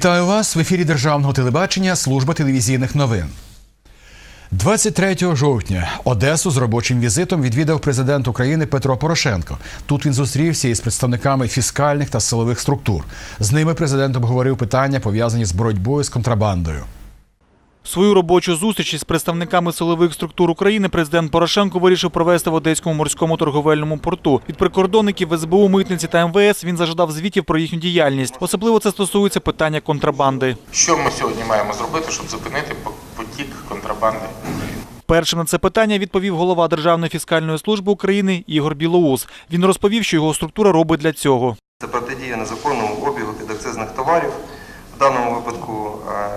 Вітаю вас в ефірі Державного телебачення Служба телевізійних новин. 23 жовтня Одесу з робочим візитом відвідав президент України Петро Порошенко. Тут він зустрівся із представниками фіскальних та силових структур. З ними президент обговорив питання, пов'язані з боротьбою з контрабандою. Свою робочу зустріч із представниками силових структур України президент Порошенко вирішив провести в Одеському морському торговельному порту. Від прикордонників СБУ, митниці та МВС він зажадав звітів про їхню діяльність. Особливо це стосується питання контрабанди. Що ми сьогодні маємо зробити, щоб зупинити потік контрабанди? Першим на це питання відповів голова Державної фіскальної служби України Ігор Білоус. Він розповів, що його структура робить для цього. Це протидія незаконному обігу підакцизних товарів. В даному випадку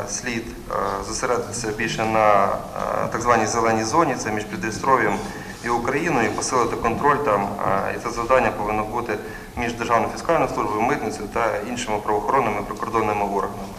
слід е, зосередитися більше на е, так званій зеленій зоні, це між Піднестров'ям і Україною, посилити контроль там. Е, І це завдання повинно бути між Державною фіскальною службою, митницею та іншими правоохоронними прикордонними органами.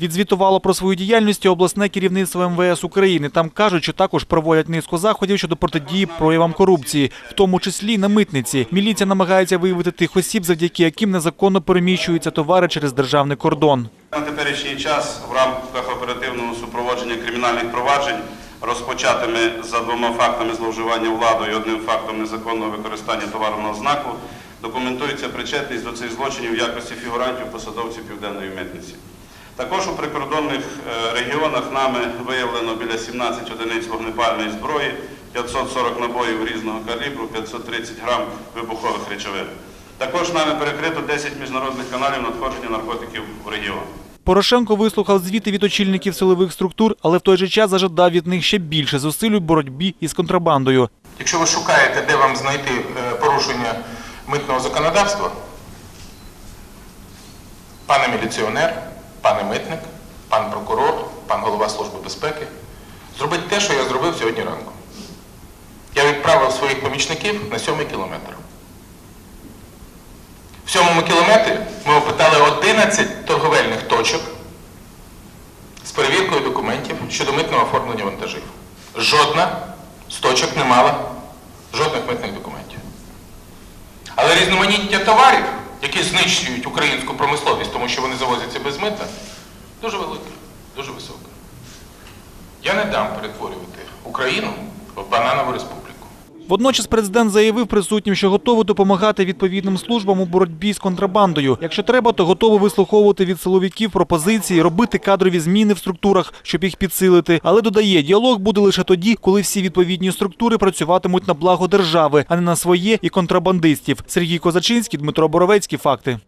Відзвітувало про свою діяльність обласне керівництво МВС України. Там кажуть, що також проводять низку заходів щодо протидії проявам корупції, в тому числі на митниці. Міліція намагається виявити тих осіб, завдяки яким незаконно переміщуються товари через державний кордон. На теперішній час в рамках оперативного супроводження кримінальних проваджень, розпочатими за двома фактами зловживання владою і одним фактом незаконного використання товарного знаку, документується причетність до цих злочинів в якості фігурантів посадовців Південної митниці. Також у прикордонних е, регіонах нами виявлено біля 17 одиниць вогнепальної зброї, 540 набоїв різного калібру, 530 грам вибухових речовин. Також нами перекрито 10 міжнародних каналів надходження наркотиків в регіон. Порошенко вислухав звіти від очільників силових структур, але в той же час зажадав від них ще більше зусиль у боротьбі із контрабандою. Якщо ви шукаєте, де вам знайти е, порушення митного законодавства, пане міліціонер, пане митник, пан прокурор, пан голова Служби безпеки, зробіть те, що я зробив сьогодні ранку. Я відправив своїх помічників на сьомий кілометр. В сьомому кілометрі ми опитали 11 торговельних точок з перевіркою документів щодо митного оформлення вантажів. Жодна з точок не мала жодних митних документів. Але різноманіття товарів, які знищують українську промисловість, тому що вони завозяться без мита, дуже велика, дуже висока. Я не дам перетворювати Україну в бананову республіку. Водночас президент заявив присутнім, що готовий допомагати відповідним службам у боротьбі з контрабандою. Якщо треба, то готовий вислуховувати від силовиків пропозиції, робити кадрові зміни в структурах, щоб їх підсилити. Але додає, діалог буде лише тоді, коли всі відповідні структури працюватимуть на благо держави, а не на своє і контрабандистів. Сергій Козачинський, Дмитро Боровецький. Факти.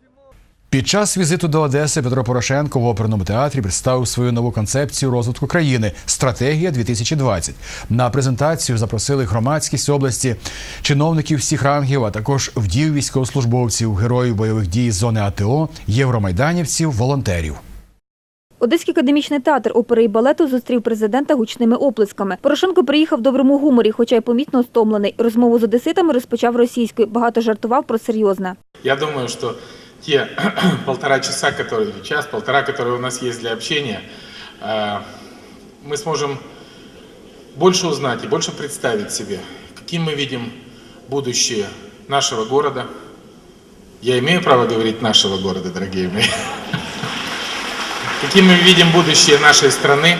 Під час візиту до Одеси Петро Порошенко в оперному театрі представив свою нову концепцію розвитку країни Стратегія 2020 На презентацію запросили громадськість області, чиновників всіх рангів, а також вдів військовослужбовців, героїв бойових дій з зони АТО, євромайданівців, волонтерів. Одеський академічний театр опери і балету зустрів президента гучними оплесками. Порошенко приїхав в доброму гуморі, хоча й помітно стомлений. Розмову з одеситами розпочав російською, багато жартував про серйозне. Я думаю, что те полтора часа, которые, или час, полтора, которые у нас есть для общения, э, мы сможем больше узнать и больше представить себе, каким мы видим будущее нашего города. Я имею право говорить нашего города, дорогие мои. Каким мы видим будущее нашей страны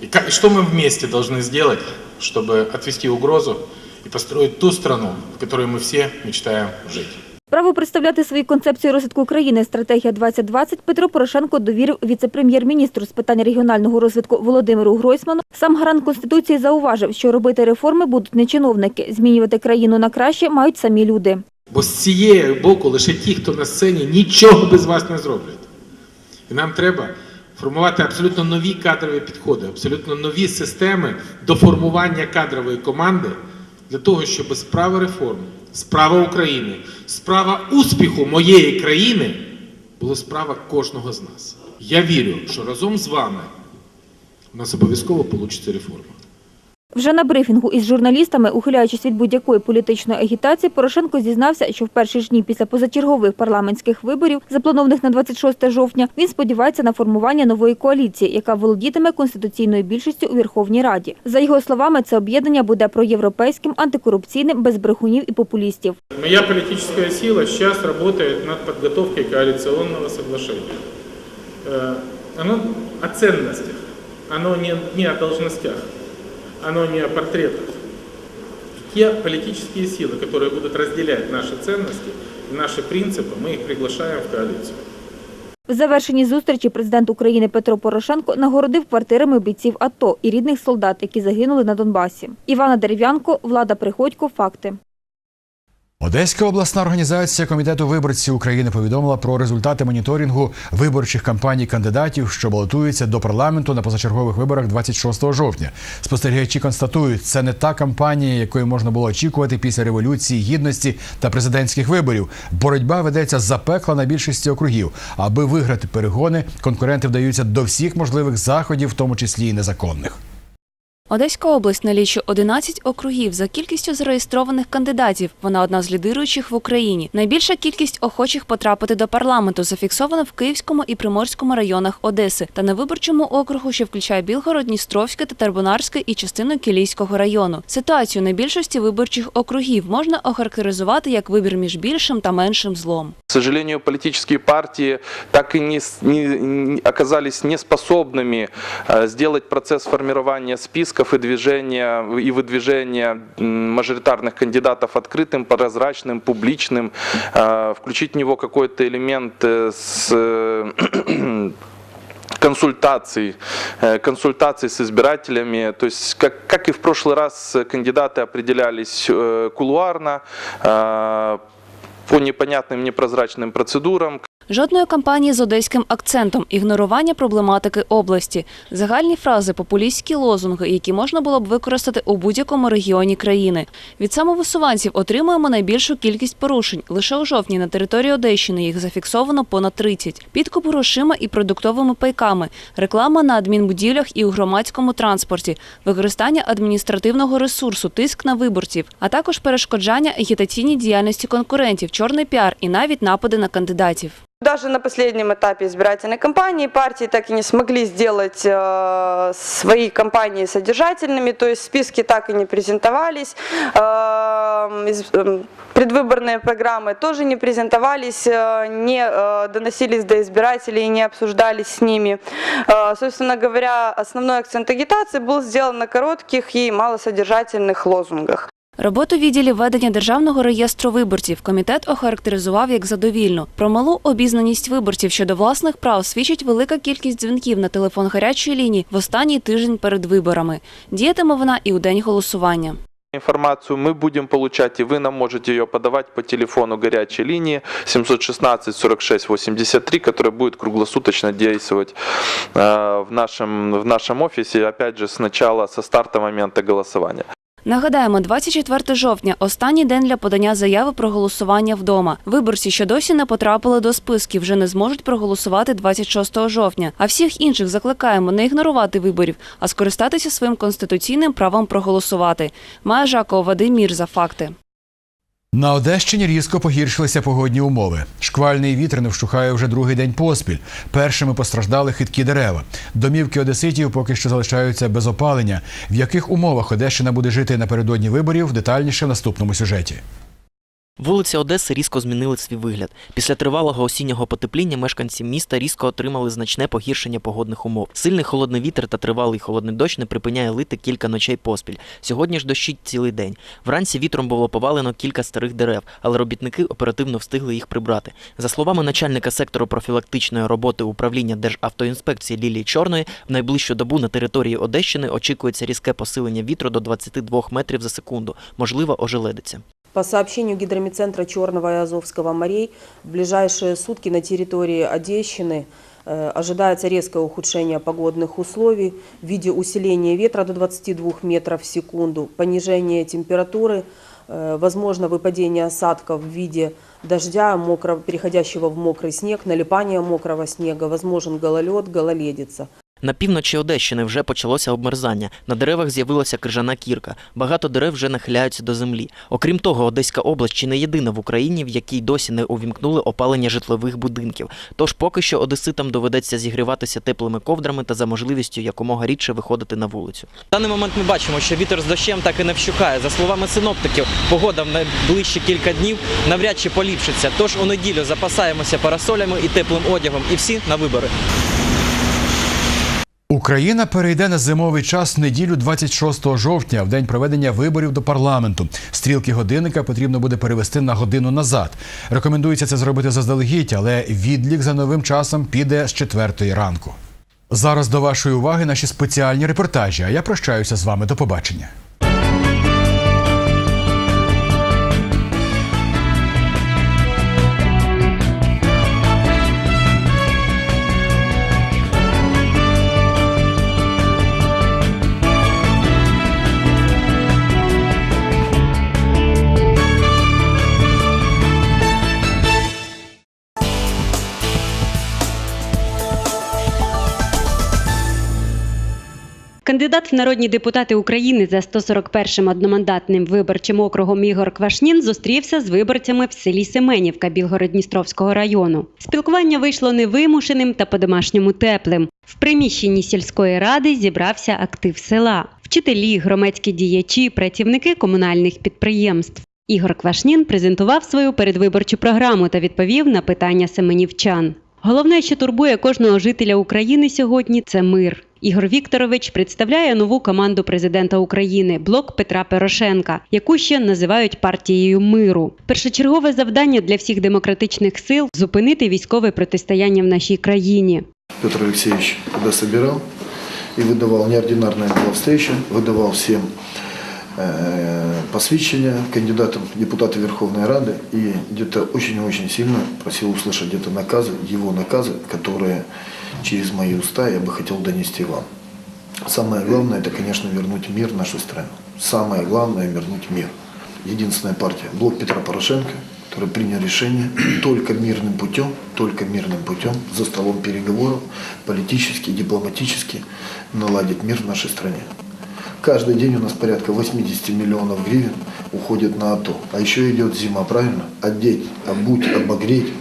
и как- и что мы вместе должны сделать, чтобы отвести угрозу и построить ту страну, в которой мы все мечтаем жить. Право представляти свою концепцію розвитку країни «Стратегія 2020» Петро Порошенко довірив віце-прем'єр-міністру з питань регіонального розвитку Володимиру Гройсману. Сам гарант Конституції зауважив, що робити реформи будуть не чиновники. Змінювати країну на краще мають самі люди. Бо з цієї боку лише ті, хто на сцені, нічого без вас не зроблять. І нам треба формувати абсолютно нові кадрові підходи, абсолютно нові системи до формування кадрової команди для того, щоб справа реформ, справа України, справа успіху моєї країни була справа кожного з нас. Я вірю, що разом з вами у нас обов'язково вийде реформа. Вже на брифінгу із журналістами, ухиляючись від будь-якої політичної агітації, Порошенко зізнався, що в перші ж дні після позачергових парламентських виборів, запланованих на 26 жовтня, він сподівається на формування нової коаліції, яка володітиме конституційною більшістю у Верховній Раді. За його словами, це об'єднання буде проєвропейським, антикорупційним, без брехунів і популістів. Моя политическая сила сейчас работает над подготовкой коалиционного соглашения. э, оно о ценностях, оно не, не о должностях, оно не о портретах. Те политические силы, которые будут разделять наши ценности, наши принципы, мы их приглашаем в коалицию. В завершенні зустрічі президент України Петро Порошенко нагородив квартирами бійців АТО і рідних солдат, які загинули на Донбасі. Івана Дерев'янко, Влада Приходько. Факти. Одеська обласна організація комітету виборців України повідомила про результати моніторингу виборчих кампаній кандидатів, що балотуються до парламенту на позачергових виборах 26 жовтня. Спостерігачі констатують, це не та кампанія, якої можна було очікувати після революції гідності та президентських виборів. Боротьба ведеться запекла на більшості округів. Аби виграти перегони, конкуренти вдаються до всіх можливих заходів, в тому числі і незаконних. Одеська область налічує 11 округів за кількістю зареєстрованих кандидатів. Вона одна з лідируючих в Україні. Найбільша кількість охочих потрапити до парламенту зафіксована в Київському і Приморському районах Одеси та на виборчому округу, що включає Білгород, Дністровське та Тарбунарське і частину Кілійського району. Ситуацію на більшості виборчих округів можна охарактеризувати як вибір між більшим та меншим злом. К сожалению, политические партии так и не, не- оказались неспособными э, сделать процесс формирования списков и движения и выдвижения мажоритарных кандидатов открытым, прозрачным, публичным, э, включить в него какой-то элемент э, с э, консультаций, э, консультаций с избирателями. То есть, как, как и в прошлый раз, кандидаты определялись кулуарно, э, по непонятным, непрозрачным процедурам. Жодної кампанії з одеським акцентом, ігнорування проблематики області, загальні фрази, популістські лозунги, які можна було б використати у будь-якому регіоні країни. Від самовисуванців отримуємо найбільшу кількість порушень. Лише у жовтні на території Одещини їх зафіксовано понад 30. Підкуп грошима і продуктовими пайками, реклама на адмінбудівлях і у громадському транспорті, використання адміністративного ресурсу, тиск на виборців, а також перешкоджання агітаційній діяльності конкурентів, чорний піар і навіть напади на кандидатів. Даже на последнем этапе избирательной кампании партии так и не смогли сделать э, свои кампании содержательными, то есть списки так и не презентовались, э, из- э, предвыборные программы тоже не презентовались, э, не э, доносились до избирателей, не обсуждались с ними. Э, собственно говоря, основной акцент агитации был сделан на коротких и малосодержательных лозунгах. Роботу відділів ведення державного реєстру виборців комітет охарактеризував як задовільну. Про малу обізнаність виборців щодо власних прав свідчить велика кількість дзвінків на телефон гарячої лінії в останній тиждень перед виборами. Діятиме вона і у день голосування. Информацию мы будем получать, и вы нам можете ее подавать по телефону горячей линии 716 46 83, которая будет круглосуточно действовать э, в нашем, в нашем офисе, опять же, с начала, со старта момента голосования. Нагадаємо, 24 жовтня останній день для подання заяви про голосування вдома. Виборці, що досі не потрапили до списків, вже не зможуть проголосувати 26 жовтня. А всіх інших закликаємо не ігнорувати виборів, а скористатися своїм конституційним правом проголосувати. Має Жакова Вадим Мірза. Факти. На Одещині різко погіршилися погодні умови. Шквальний вітер не вщухає вже другий день поспіль. Першими постраждали хиткі дерева. Домівки одеситів поки що залишаються без опалення. В яких умовах Одещина буде жити напередодні виборів? Детальніше в наступному сюжеті. Вулиці Одеси різко змінили свій вигляд. Після тривалого осіннього потепління мешканці міста різко отримали значне погіршення погодних умов. Сильний холодний вітер та тривалий холодний дощ не припиняє лити кілька ночей поспіль. Сьогодні ж дощить цілий день. Вранці вітром було повалено кілька старих дерев, але робітники оперативно встигли їх прибрати. За словами начальника сектору профілактичної роботи управління Державтоінспекції Лілії Чорної, в найближчу добу на території Одещини очікується різке посилення вітру до 22 метрів за секунду, можлива ожеледиця. По сообщению гидромедцентра Черного и Азовского морей, в ближайшие сутки на территории Одещины э, ожидается резкое ухудшение погодных условий в виде усиления ветра до 22 метров в секунду, понижение температуры, э, возможно выпадение осадков в виде дождя, мокрого, переходящего в мокрый снег, налипание мокрого снега, возможен гололед, гололедица. На півночі Одещини вже почалося обмерзання. На деревах з'явилася крижана кірка. Багато дерев вже нахиляються до землі. Окрім того, Одеська область чи не єдина в Україні, в якій досі не увімкнули опалення житлових будинків. Тож поки що одеситам доведеться зігріватися теплими ковдрами та за можливістю якомога рідше виходити на вулицю. В даний момент ми бачимо, що вітер з дощем так і не вщухає. За словами синоптиків, погода в найближчі кілька днів навряд чи поліпшиться. Тож у неділю запасаємося парасолями і теплим одягом, і всі на вибори. Україна перейде на зимовий час в неділю 26 жовтня, в день проведення виборів до парламенту. Стрілки годинника потрібно буде перевести на годину назад. Рекомендується це зробити заздалегідь, але відлік за новим часом піде з 4 ранку. Зараз до вашої уваги наші спеціальні репортажі. А я прощаюся з вами. До побачення. Кандидат в народні депутати України за 141-м одномандатним виборчим округом Ігор Квашнін зустрівся з виборцями в селі Семенівка Білгород-Дністровського району. Спілкування вийшло невимушеним та по-домашньому теплим. В приміщенні сільської ради зібрався актив села, вчителі, громадські діячі, працівники комунальних підприємств. Ігор Квашнін презентував свою передвиборчу програму та відповів на питання семенівчан. Головне, що турбує кожного жителя України сьогодні, це мир. Ігор Вікторович представляє нову команду президента України блок Петра Порошенка, яку ще називають партією миру. Першочергове завдання для всіх демократичних сил зупинити військове протистояння в нашій країні. Петр Алексеевич туда собирал и выдавал неординарная была встреча, выдавал всем э, посвящения кандидатам в депутаты Верховной Рады и где-то очень-очень сильно просил услышать где-то наказы, его наказы, которые через мои уста я бы хотел донести вам. Самое главное, это, конечно, вернуть мир в нашу страну. Самое главное – вернуть мир. Единственная партия, блок Петра Порошенко, который принял решение только мирным путем, только мирным путем, за столом переговоров, политически, дипломатически наладить мир в нашей стране. Каждый день у нас порядка 80 миллионов гривен уходит на АТО. А еще идет зима, правильно? Одеть, обуть, обогреть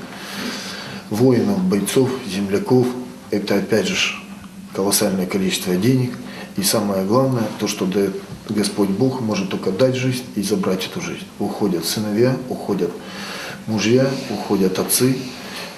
воинов, бойцов, земляков. Это опять же колоссальное количество денег. И самое главное, то, что дает Господь Бог, может только дать жизнь и забрать эту жизнь. Уходят сыновья, уходят мужья, уходят отцы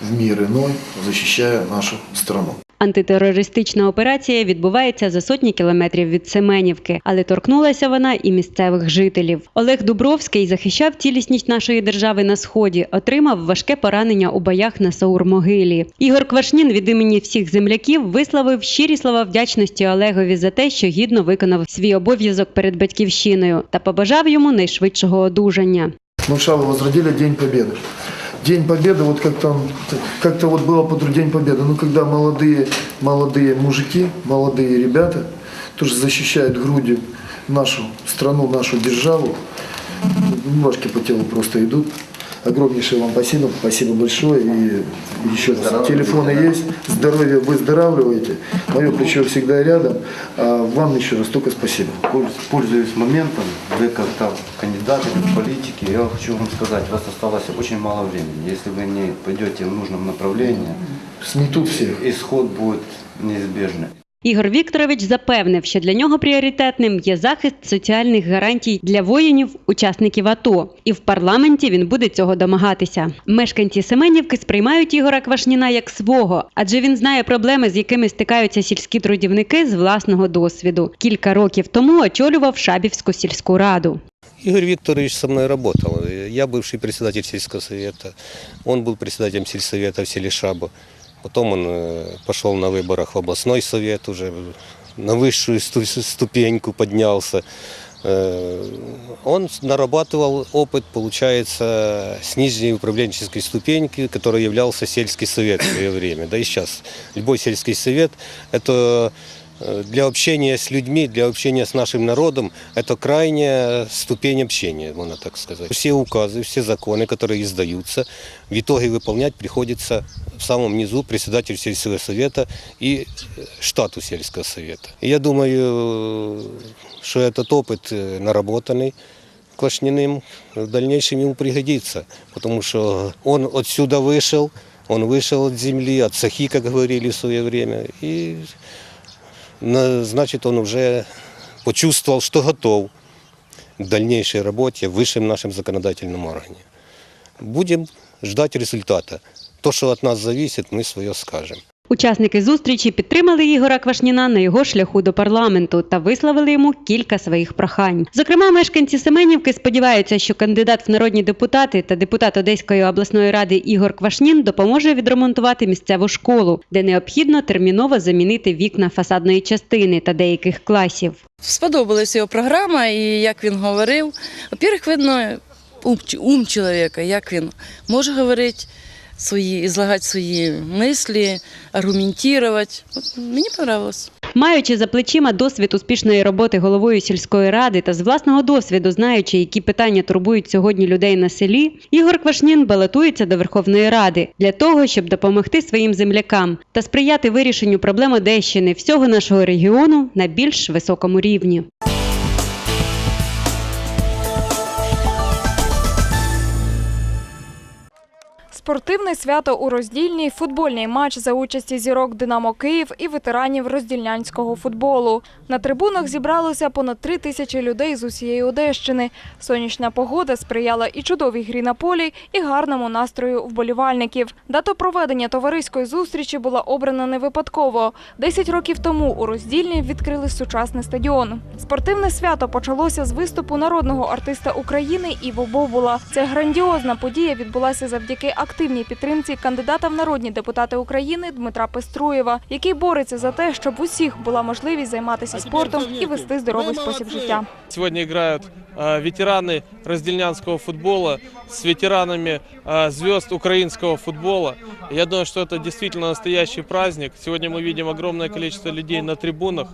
в мир иной, защищая нашу страну. Антитерористична операція відбувається за сотні кілометрів від Семенівки, але торкнулася вона і місцевих жителів. Олег Дубровський захищав цілісність нашої держави на сході, отримав важке поранення у боях на Саур-могилі. Ігор Квашнін від імені всіх земляків висловив щирі слова вдячності Олегові за те, що гідно виконав свій обов'язок перед батьківщиною, та побажав йому найшвидшого одужання. Мы в Шаву возродили День Победы. День Победы, вот как-то как вот было под День Победы, ну когда молодые, молодые мужики, молодые ребята тоже защищают грудью нашу страну, нашу державу, мурашки по телу просто идут. Огромнейшее вам спасибо, спасибо большое. И еще раз, телефоны есть, здоровье выздоравливаете. Мое плечо всегда рядом. А вам еще раз только спасибо. Пользуясь моментом, вы как-то кандидаты, как политики, я хочу вам сказать, у вас осталось очень мало времени. Если вы не пойдете в нужном направлении, Сметут всех. исход будет неизбежный. Ігор Вікторович запевнив, що для нього пріоритетним є захист соціальних гарантій для воїнів, учасників АТО, і в парламенті він буде цього домагатися. Мешканці Семенівки сприймають Ігора Квашніна як свого, адже він знає проблеми, з якими стикаються сільські трудівники з власного досвіду. Кілька років тому очолював Шабівську сільську раду. Игорь Викторович со мной работал. Я бывший председатель сельского совета. Он был председателем сельсовета в селе Шаба. Потом он э, пошел на выборах в областной совет уже, на высшую сту- ступеньку поднялся. Э, Он нарабатывал опыт, получается, с нижней управленческой ступеньки, которой являлся сельский совет в свое время. Да и сейчас любой сельский совет – это э, для общения с людьми, для общения с нашим народом, это крайняя ступень общения, можно так сказать. Все указы, все законы, которые издаются, в итоге выполнять приходится в самом низу председателю сельского совета и э, штату сельского совета. Я думаю, что этот опыт э, наработанный Квашниным в дальнейшем ему пригодится, потому что он отсюда вышел, он вышел от земли, от сахи, как говорили в свое время, и значит, он уже почувствовал, что готов к дальнейшей работе в высшем нашем законодательном органе. Будем ждать результата. То, что от нас зависит, мы свое скажем. Учасники зустрічі підтримали Ігора Квашніна на його шляху до парламенту та висловили йому кілька своїх прохань. Зокрема, мешканці Семенівки сподіваються, що кандидат в народні депутати та депутат Одеської обласної ради Ігор Квашнін допоможе відремонтувати місцеву школу, де необхідно терміново замінити вікна фасадної частини та деяких класів. Сподобалася його програма, і як він говорив. Во-первых, видно ум, чоловіка, як він може говорити свої, ізлагати свої мислі, аргументувати. От мені подобалось. Маючи за плечима досвід успішної роботи головою сільської ради та з власного досвіду знаючи, які питання турбують сьогодні людей на селі, Ігор Квашнін балотується до Верховної Ради для того, щоб допомогти своїм землякам та сприяти вирішенню проблем Одещини всього нашого регіону на більш високому рівні. Спортивне свято у роздільній футбольний матч за участі зірок Динамо Київ і ветеранів роздільнянського футболу. На трибунах зібралося понад три тисячі людей з усієї Одещини. Сонячна погода сприяла і чудовій грі на полі, і гарному настрою вболівальників. Дата проведення товариської зустрічі була обрана не випадково. Десять років тому у роздільній відкрили сучасний стадіон. Спортивне свято почалося з виступу народного артиста України Іво Бобула. Ця грандіозна подія відбулася завдяки активній підтримці кандидата в народні депутати України Дмитра Пеструєва, який бореться за те, щоб в усіх була можливість займатися спортом і вести здоровий спосіб життя. Сегодня играют э, ветераны раздельнянского футбола с ветеранами э, звезд украинского футбола. Я думаю, что это действительно настоящий праздник. Сегодня мы видим огромное количество людей на трибунах.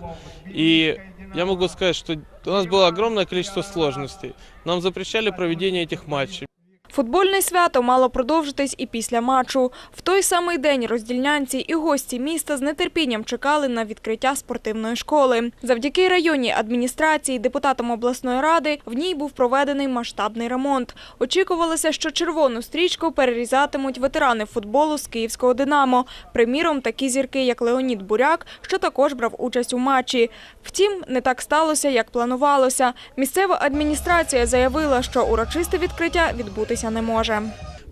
И я могу сказать, что у нас было огромное количество сложностей. Нам запрещали проведение этих матчей. Футбольне свято мало продовжитись і після матчу. В той самий день роздільнянці і гості міста з нетерпінням чекали на відкриття спортивної школи. Завдяки районній адміністрації, депутатам обласної ради в ній був проведений масштабний ремонт. Очікувалося, що червону стрічку перерізатимуть ветерани футболу з київського Динамо. Приміром, такі зірки, як Леонід Буряк, що також брав участь у матчі. Втім, не так сталося, як планувалося. Місцева адміністрація заявила, що урочисте відкриття відбутися не може.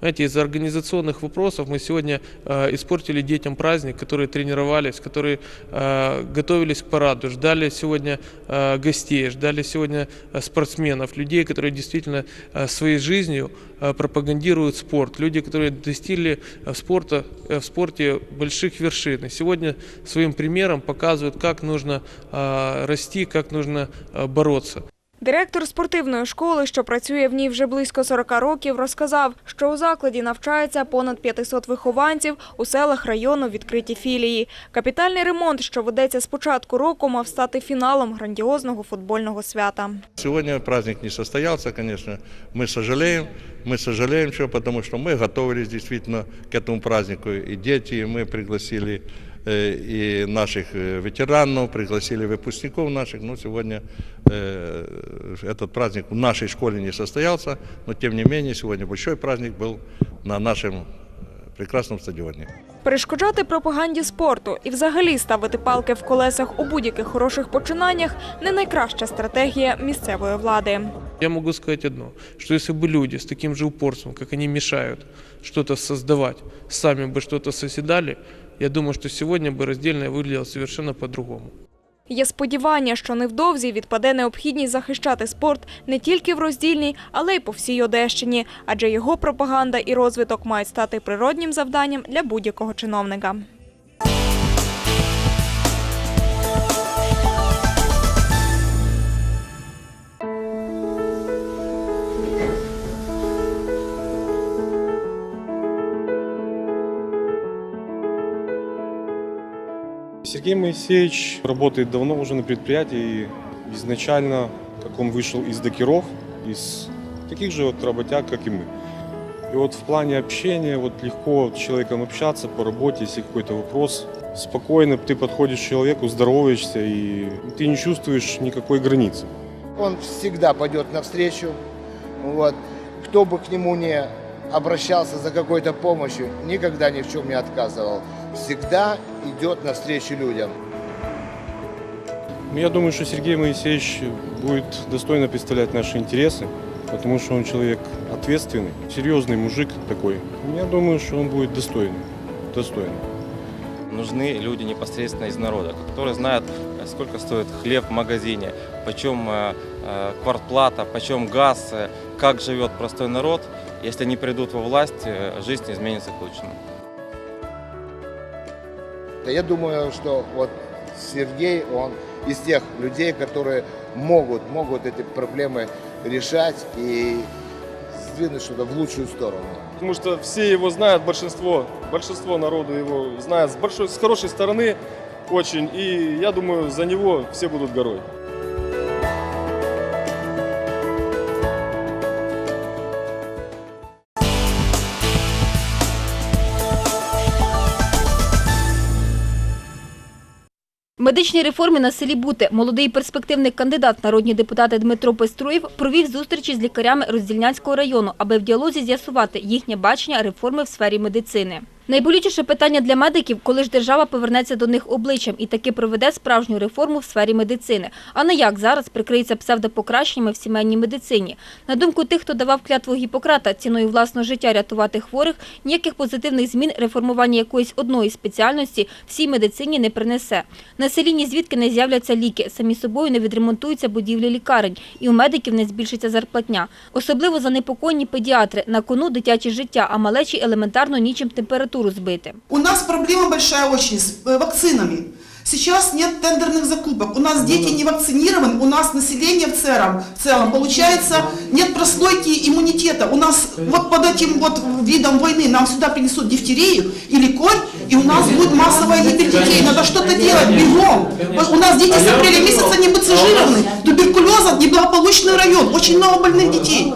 Знаете, из-за организационных вопросов мы сегодня э, испортили детям праздник, которые тренировались, которые э, готовились к параду, ждали сегодня э, гостей, ждали сегодня э, спортсменов, людей, которые действительно э, своей жизнью э, пропагандируют спорт, люди, которые достигли э, в, спорта, э, в спорте больших вершин. И сегодня своим примером показывают, как нужно э, расти, как нужно э, бороться. Директор спортивної школи, що працює в ній вже близько 40 років, розказав, що у закладі навчається понад 500 вихованців, у селах району відкриті філії. Капітальний ремонт, що ведеться з початку року, мав стати фіналом грандіозного футбольного свята. Сегодня праздник не состоялся, конечно. Мы сожалеем. Мы сожалеем, что, потому что мы готовились действительно к этому празднику. И дети, и мы пригласили э, и наших э, ветеранов, пригласили выпускников наших. Но сегодня э, этот праздник в нашей школе не состоялся. Но тем не менее, сегодня большой праздник был на нашем э, прекрасном стадионе. Перешкоджати пропаганді спорту і взагалі ставити палки в колесах у будь-яких хороших починаннях не найкраща стратегія місцевої влади. Я могу сказать одно, что если бы люди с таким же упорством, как они мешают что-то создавать, сами бы что-то созидали, я думаю, что сегодня бы раздельное выглядело совершенно по-другому. Є сподівання, що невдовзі відпаде необхідність захищати спорт не тільки в роздільній, але й по всій Одещині, адже його пропаганда і розвиток мають стати природнім завданням для будь-якого чиновника. Сергей Моисеевич работает давно уже на предприятии. И изначально, как он вышел из докеров, из таких же вот работяг, как и мы. И вот в плане общения, вот легко с человеком общаться по работе, если какой-то вопрос. Спокойно ты подходишь к человеку, здороваешься, и ты не чувствуешь никакой границы. Он всегда пойдет навстречу. Вот. Кто бы к нему не обращался за какой-то помощью, никогда ни в чем не отказывал. Всегда идет навстречу людям. Я думаю, что Сергей Моисеевич будет достойно представлять наши интересы, потому что он человек ответственный, серьезный мужик такой. Я думаю, что он будет достойным. достойным. нужны люди непосредственно из народа, которые знают, сколько стоит хлеб в магазине, почем э, э, квартплата, почем газ, э, как живет простой народ. Если они придут во власть, жизнь изменится к лучшему. Я думаю, что вот Сергей, он из тех людей, которые могут, могут эти проблемы решать и сдвинуть что-то в лучшую сторону. Потому что все его знают, большинство, большинство народу его знает с, большой, с хорошей стороны очень. И я думаю, за него все будут горой. Медичній реформі на селі Бути молодий перспективний кандидат народні депутати Дмитро Пеструєв провів зустрічі з лікарями Роздільнянського району, аби в діалозі з'ясувати їхнє бачення реформи в сфері медицини. Найболючіше питання для медиків, коли ж держава повернеться до них обличчям і таки проведе справжню реформу в сфері медицини, а не як зараз прикриється псевдопокращеннями в сімейній медицині. На думку тих, хто давав клятву Гіппократа ціною власного життя рятувати хворих, ніяких позитивних змін реформування якоїсь одної спеціальності всій медицині не принесе. На селі ні звідки не з'являться ліки, самі собою не відремонтуються будівлі лікарень, і у медиків не збільшиться зарплатня. Особливо занепокоєні педіатри. На кону дитяче життя, а малечі елементарно нічим температуру збити. У нас проблема большая очень с э, вакцинами. Сейчас нет тендерных закупок. У нас дети не вакцинированы, у нас население в целом, в целом получается нет прослойки иммунитета. У нас вот под этим вот видом войны нам сюда принесут дифтерию или корь, и у нас будет массовая гибель детей. Надо что-то делать бегом. У нас дети с апреля месяца не бацижированы, туберкулеза, неблагополучный район, очень много больных детей.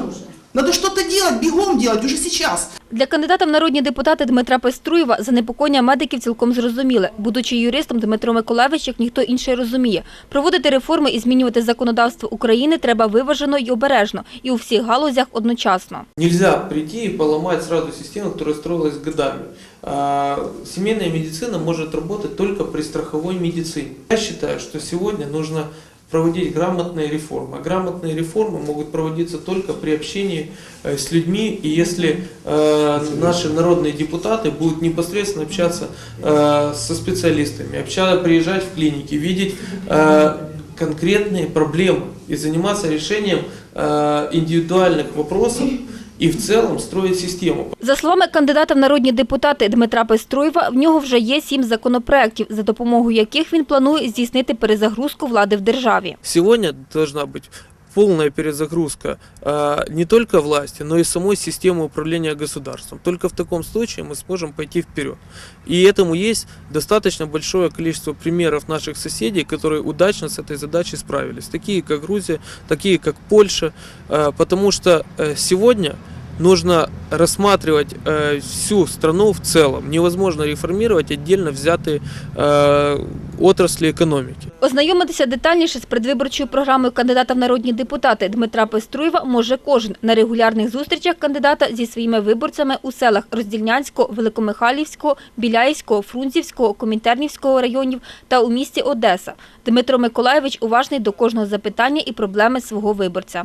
Надо что-то делать, бегом делать уже сейчас. Для кандидата в народні депутати Дмитра Пеструєва занепокоєння медиків цілком зрозуміле. Будучи юристом, Дмитро Миколаївич, як ніхто інший розуміє, проводити реформи і змінювати законодавство України треба виважено і обережно, і у всіх галузях одночасно. Нельзя прийти и поломать сразу систему, которая строилась годами. А, Семейная медицина может работать только при страховой медицине. Я считаю, что сегодня нужно проводить грамотные реформы. А Грамотные реформы могут проводиться только при общении э, с людьми, и если э, наши народные депутаты будут непосредственно общаться э, со специалистами, общаться, приезжать в клиники, видеть конкретные проблемы и заниматься решением индивидуальных вопросов и в цілому строїть систему. За словами кандидата в народні депутати Дмитра Пеструєва, в нього вже є сім законопроєктів, за допомогою яких він планує здійснити перезагрузку влади в державі. Сьогодні должна быть полная перезагрузка э, не только власти, но и самой системы управления государством. Только в таком случае мы сможем пойти вперед. И этому есть достаточно большое количество примеров наших соседей, которые удачно с этой задачей справились. Такие как Грузия, такие как Польша. Э, потому что э, сегодня нужно рассматривать э, всю страну в целом. Невозможно реформировать отдельно взятые э, отрасли экономики. Ознайомитися детальніше з предвиборчою програмою кандидата в народні депутати Дмитра Пеструєва може кожен на регулярних зустрічах кандидата зі своїми виборцями у селах Роздільнянського, Великомихайлівського, Біляївського, Фрунзівського, Комінтернівського районів та у місті Одеса. Дмитро Миколаєвич уважний до кожного запитання і проблеми свого виборця.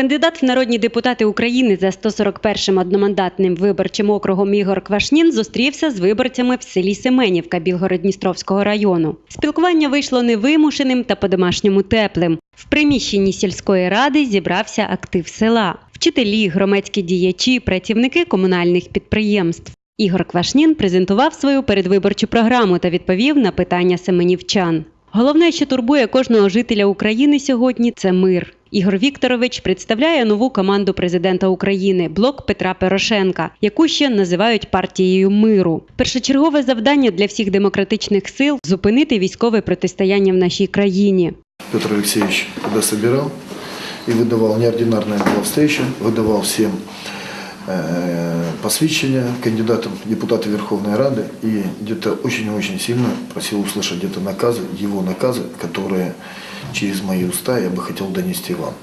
Кандидат в народні депутати України за 141-м одномандатним виборчим округом Ігор Квашнін зустрівся з виборцями в селі Семенівка Білгород-Дністровського району. Спілкування вийшло невимушеним та по-домашньому теплим. В приміщенні сільської ради зібрався актив села, вчителі, громадські діячі, працівники комунальних підприємств. Ігор Квашнін презентував свою передвиборчу програму та відповів на питання семенівчан. Головне, що турбує кожного жителя України сьогодні, це мир. Ігор Вікторович представляє нову команду президента України блок Петра Порошенка, яку ще називають партією миру. Першочергове завдання для всіх демократичних сил зупинити військове протистояння в нашій країні. Петр Алексеевич когда собирал и выдавал неординарное было встреча, выдавал всем э, посвящения кандидатам в депутаты Верховной Рады и где-то очень-очень сильно просил услышать где-то наказы, его наказы, которые через мои уста я бы хотел донести вам.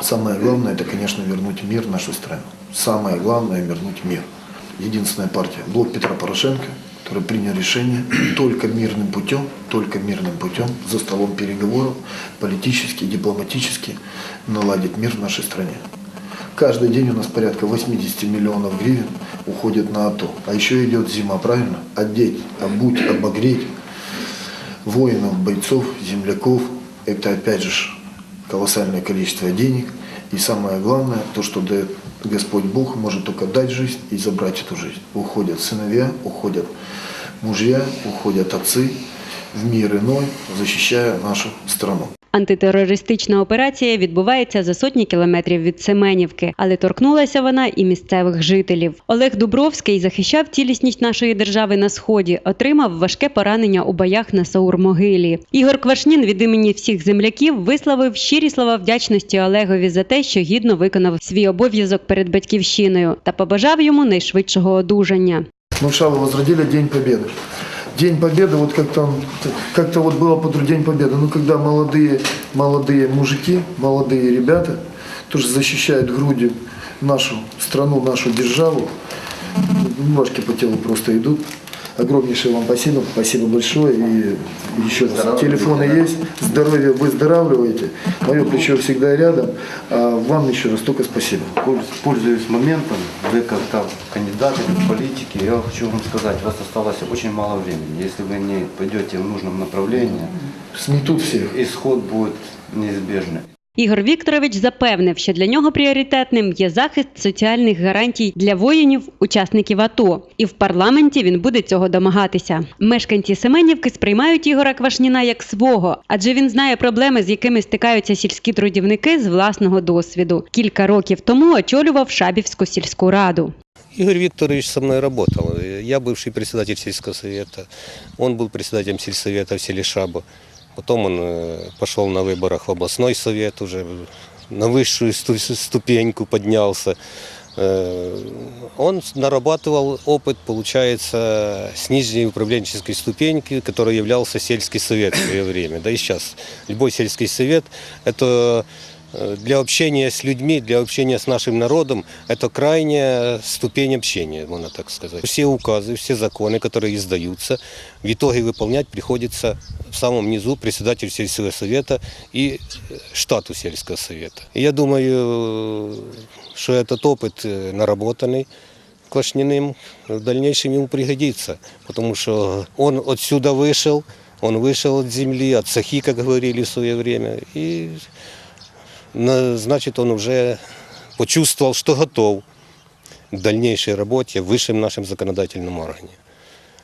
Самое главное, это, конечно, вернуть мир в нашу страну. Самое главное – вернуть мир. Единственная партия, блок Петра Порошенко, который принял решение только мирным путем, только мирным путем, за столом переговоров, политически, дипломатически наладить мир в нашей стране. Каждый день у нас порядка 80 миллионов гривен уходит на АТО. А еще идет зима, правильно? Одеть, обуть, обогреть воинов, бойцов, земляков. Это опять же колоссальное количество денег. И самое главное, то, что дает Господь Бог, может только дать жизнь и забрать эту жизнь. Уходят сыновья, уходят мужья, уходят отцы в мир иной, защищая нашу страну. Антитерористична операція відбувається за сотні кілометрів від Семенівки, але торкнулася вона і місцевих жителів. Олег Дубровський захищав цілісність нашої держави на сході, отримав важке поранення у боях на Саур-могилі. Ігор Квашнін від імені всіх земляків висловив щирі слова вдячності Олегові за те, що гідно виконав свій обов'язок перед батьківщиною та побажав йому найшвидшого одужання. Мы в возродили День Победы. День Победы, вот как-то как вот было под День Победы, ну когда молодые, молодые мужики, молодые ребята тоже защищают грудью нашу страну, нашу державу, мурашки по телу просто идут. Огромнейшее вам спасибо, спасибо большое. И еще раз, телефоны есть, здоровье выздоравливаете. Мое плечо всегда рядом. А вам еще раз только спасибо. Польз- Пользуясь моментом, вы как то кандидаты в политики, я хочу вам сказать, у вас осталось очень мало времени. Если вы не пойдете в нужном направлении, Сметут всех. исход будет неизбежный. Ігор Вікторович запевнив, що для нього пріоритетним є захист соціальних гарантій для воїнів, учасників АТО, і в парламенті він буде цього домагатися. Мешканці Семенівки сприймають Ігора Квашніна як свого, адже він знає проблеми, з якими стикаються сільські трудівники з власного досвіду. Кілька років тому очолював Шабівську сільську раду. Игорь Викторович со мной работал. Я бывший председатель сельского совета. Он был председателем сельсовета в селе Шаба. Потом он э, пошел на выборах в областной совет, уже на высшую сту- ступеньку поднялся. Э, Он нарабатывал опыт, получается, с нижней управленческой ступеньки, которой являлся сельский совет в свое время. Да и сейчас любой сельский совет – это э, для общения с людьми, для общения с нашим народом, это крайняя ступень общения, можно так сказать. Все указы, все законы, которые издаются, в итоге выполнять приходится в самом низу председателю сельского совета и э, штату сельского совета. И я думаю, что этот опыт э, наработанный Квашниным в дальнейшем ему пригодится, потому что он отсюда вышел, он вышел от земли, от сахи, как говорили в свое время, и значит, он уже почувствовал, что готов к дальнейшей работе в высшем нашем законодательном органе.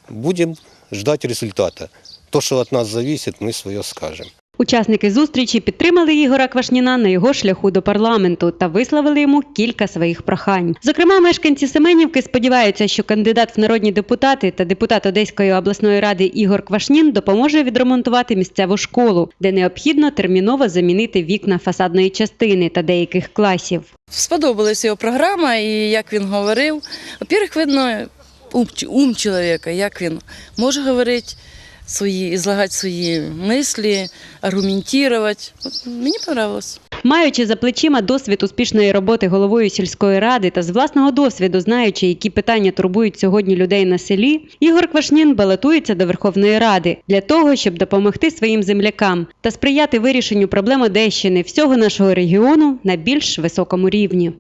Будем ждать результата. То, что от нас зависит, мы свое скажем. Учасники зустрічі підтримали Ігора Квашніна на його шляху до парламенту та висловили йому кілька своїх прохань. Зокрема, мешканці Семенівки сподіваються, що кандидат в народні депутати та депутат Одеської обласної ради Ігор Квашнін допоможе відремонтувати місцеву школу, де необхідно терміново замінити вікна фасадної частини та деяких класів. Сподобалась його програма, і як він говорив. Во-первых, видно ум, ум чоловіка, як він може говорити свої, ізлагати свої мислі, аргументувати. От Мені подобалось. Маючи за плечима досвід успішної роботи головою сільської ради та з власного досвіду, знаючи, які питання турбують сьогодні людей на селі, Ігор Квашнін балотується до Верховної Ради для того, щоб допомогти своїм землякам та сприяти вирішенню проблем Одещини всього нашого регіону на більш високому рівні.